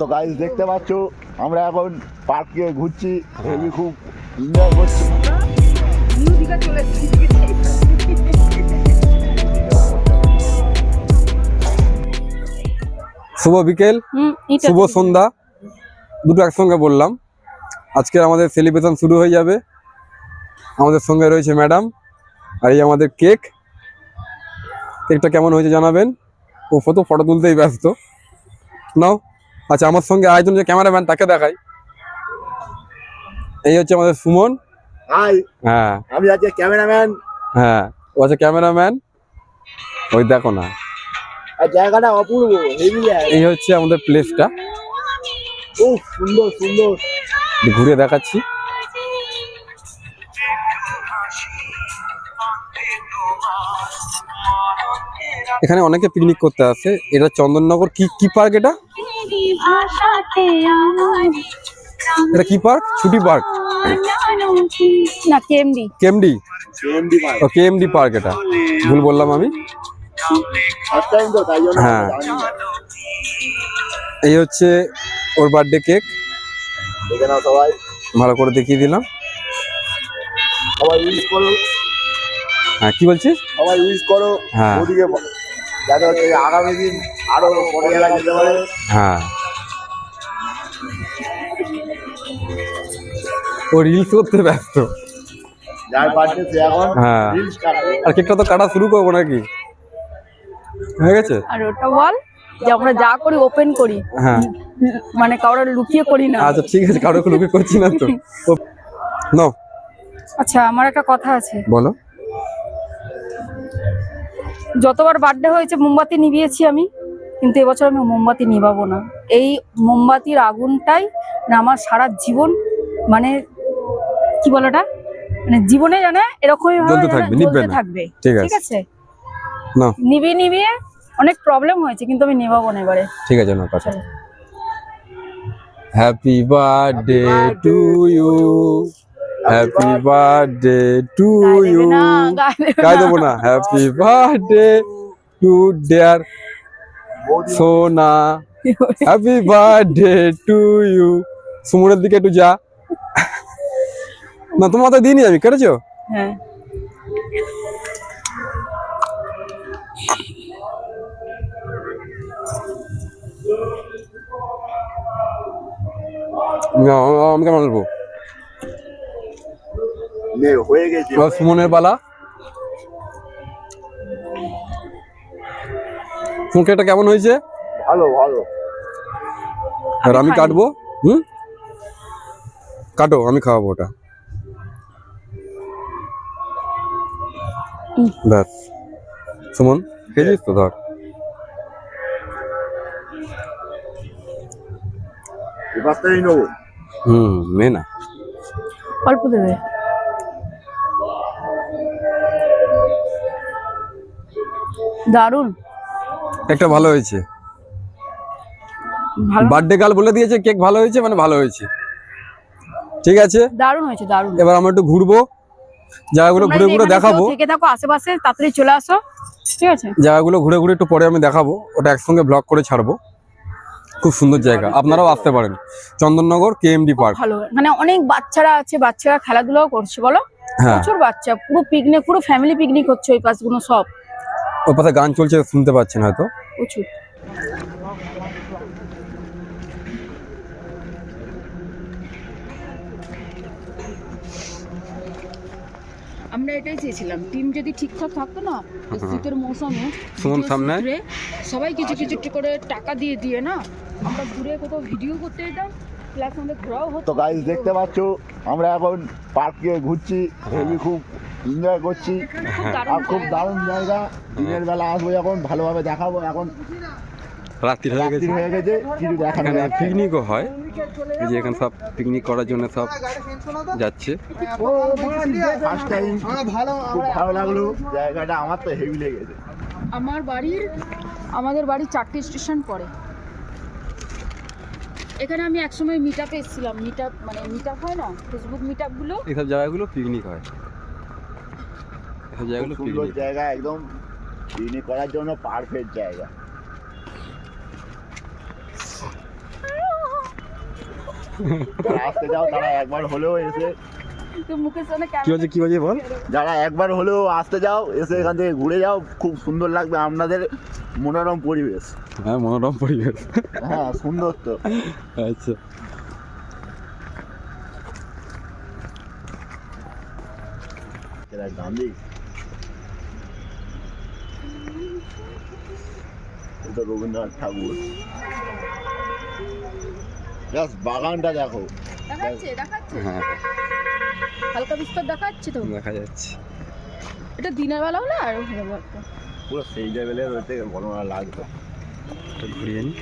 তো গাইজ দেখতে পাচ্ছ আমরা এখন পার্কে ঘুরছি। হেবি খুব এনজয় করছি। শুভ বিকেল শুভ সন্ধ্যা। দুটো একসঙ্গে বললাম। আজকে আমাদের সেলিব্রেশন শুরু হয়ে যাবে। আমাদের সঙ্গে রয়েছে ম্যাডাম আর এই আমাদের কেক কেকটা কেমন হয়েছে জানাবেন। ও ফটো ফটো তুলতেই ব্যস্ত। নাও। আচ্ছা আমার সঙ্গে আরেকজন যে ক্যামেরাম্যান তাকে দেখাই। এই হচ্ছে আমাদের সুমন। হাই হ্যাঁ। আমি আজকে ক্যামেরাম্যান। হ্যাঁ ও আছে ক্যামেরাম্যান। ওই দেখো না। আর জায়গাটা অপূর্ব হেভি এই হচ্ছে আমাদের প্লেসটা খুব সুন্দর সুন্দর। ঘুরে দেখাচ্ছি। এখানে অনেকে পিকনিক করতে আসে। এটা চন্দননগর কি কি পার্ক এটা? এটা কি পার্ক ছুটি পার্ক না কেএমডি কেএমডি ও কেএমডি পার্ক এটা। ভুল বললাম আমি? হ্যাঁ। এই হচ্ছে ওর বার্থডে কেক সবাই। ভালো করে দেখিয়ে দিলাম। সবাই উইশ করো। হ্যাঁ কি বলছিস? সবাই উইশ করো। হ্যাঁ। যাতে হচ্ছে আগামী দিন আরও যেতে পারে। হ্যাঁ। ও রিলস করতে ব্যস্ত। যার সে এখন হ্যাঁ। রিলস কাটবে। আর কেকটা তো কাটা শুরু করব নাকি? হয়ে গেছে? আর ওটা বল যে আমরা যা করি ওপেন করি। হ্যাঁ। মানে কারোর লুকিয়ে করি না। আচ্ছা ঠিক আছে কারোকে লুকে করছি না তো। নো আচ্ছা আমার একটা কথা আছে। বলো। যতবার বার্থডে হয়েছে মোমবাতি নিভিয়েছি আমি কিন্তু এবছর আমি মোমবাতি নিভাবো না। এই মোমবাতির আগুনটাই না আমার সারা জীবন মানে কি বলে ওটা? মানে জীবনে জানে এরকমই ভাবে থাকবে, ঠিক আছে। আছে? না। নিভিয়ে নিভিয়ে অনেক প্রবলেম হয়েছে কিন্তু আমি নেভাবো না এবারে। ঠিক আছে না চলো। Happy birthday to you happy birthday to you গায়ে দেবে না। হ্যাপি বার্থডে টু ডিয়ার সোনা হ্যাপি বার্থডে টু ইউ সুমনের দিকে একটু যা। না তোমার তো দিনই আমি কেটেছো? হ্যাঁ। না, আমি কেমন বলব? হয়ে গেছে। এবার সুমনের পালা সুমকেটা কেমন হয়েছে? ভালো ভালো। আর আমি কাটবো হুম? কাটো আমি খাওয়াবো ওটা। ব্যাস। সুমন খেয়েছিস তো? ধর। হুম নে না। অল্প দেবে। দারুণ একটা ভালো হয়েছে। বার্থডে কাল বলে দিয়েছে কেক ভালো হয়েছে মানে ভালো হয়েছে। ঠিক আছে? দারুণ হয়েছে দারুণ এবার আমরা একটু ঘুরবো জায়গাগুলো ঘুরে ঘুরে দেখাবো। থেকে থাকো আশেপাশে তাড়াতাড়ি চলে আসো। ঠিক আছে? জায়গাগুলো ঘুরে ঘুরে একটু পরে আমি দেখাবো ওটা একসঙ্গে ব্লগ করে ছাড়বো। খুব সুন্দর জায়গা আপনারাও আসতে পারেন। চন্দননগর কেএমডি পার্ক ভালো। মানে অনেক বাচ্চারা আছে বাচ্চারা খেলাধুলাও করছে বলো? হ্যাঁ। প্রচুর বাচ্চা পুরো পিকনিক পুরো ফ্যামিলি পিকনিক হচ্ছে ওই পাশগুলো সব। ওর পাশে গান চলছে শুনতে পাচ্ছেন হয়তো। প্রচুর। আমরা এটাই চেয়েছিলাম টিম যদি ঠিকঠাক থাকতো না শীতের মৌসুমে video সামনে। রে সবাই কিছু কিছু একটু করে টাকা দিয়ে দিয়ে না? আমরা ঘুরে কোথাও ভিডিও করতে যেতাম প্লাস আমাদের ঘোরাও হতো। তো গাইজ দেখতে পাচ্ছ আমরা এখন পার্কে ঘুরছি হেবি খুব এনজয় করছি। হ্যাঁ। আর খুব দারুণ জায়গা। দিনের বেলা আসব যখন ভালোভাবে দেখাবো এখন। রাত্রি হয়ে গেছে। হয়ে গেছে কিছু দেখানো এখানে না। পিকনিকও হয়। এই যে এখানে সব পিকনিক করার জন্য সব যাচ্ছে। ফার্স্ট টাইম খুব ভালো লাগল। জায়গাটা আমার তো হেভি লেগেছে আমার বাড়ির আমাদের বাড়ির চারটে স্টেশন পড়ে। এখানে আমি একসময় মিট আপে এসেছিলাম। মিট আপ মানে মিট আপ হয় না? ফেসবুক মিট আপগুলো এইসব জায়গাগুলো পিকনিক হয়। সুন্দর জায়গা একদম পিকনিক করার জন্য পারফেক্ট জায়গা। যারা আসতে যাও তারা একবার হলেও এসে তুই মুখের সামনে কি হচ্ছে কি হচ্ছে বল? যারা একবার হলেও আসতে যাও এসে এখান থেকে ঘুরে যাও খুব সুন্দর লাগবে আপনাদের মনোরম পরিবেশ। হ্যাঁ মনোরম পরিবেশ। হ্যাঁ সুন্দর তো। আচ্ছা। গান্ধী। এটা রবীন্দ্রনাথ ঠাকুর জাস্ট বাগানটা দেখো। হ্যাঁ। হালকা বিস্তর দেখাচ্ছে তো? দেখা যাচ্ছে। এটা দিনের বেলা হলে আরও পুরো সেই লেভেলের হতে বর্ণনা লাগবে তো ঘুরিয়ে নি।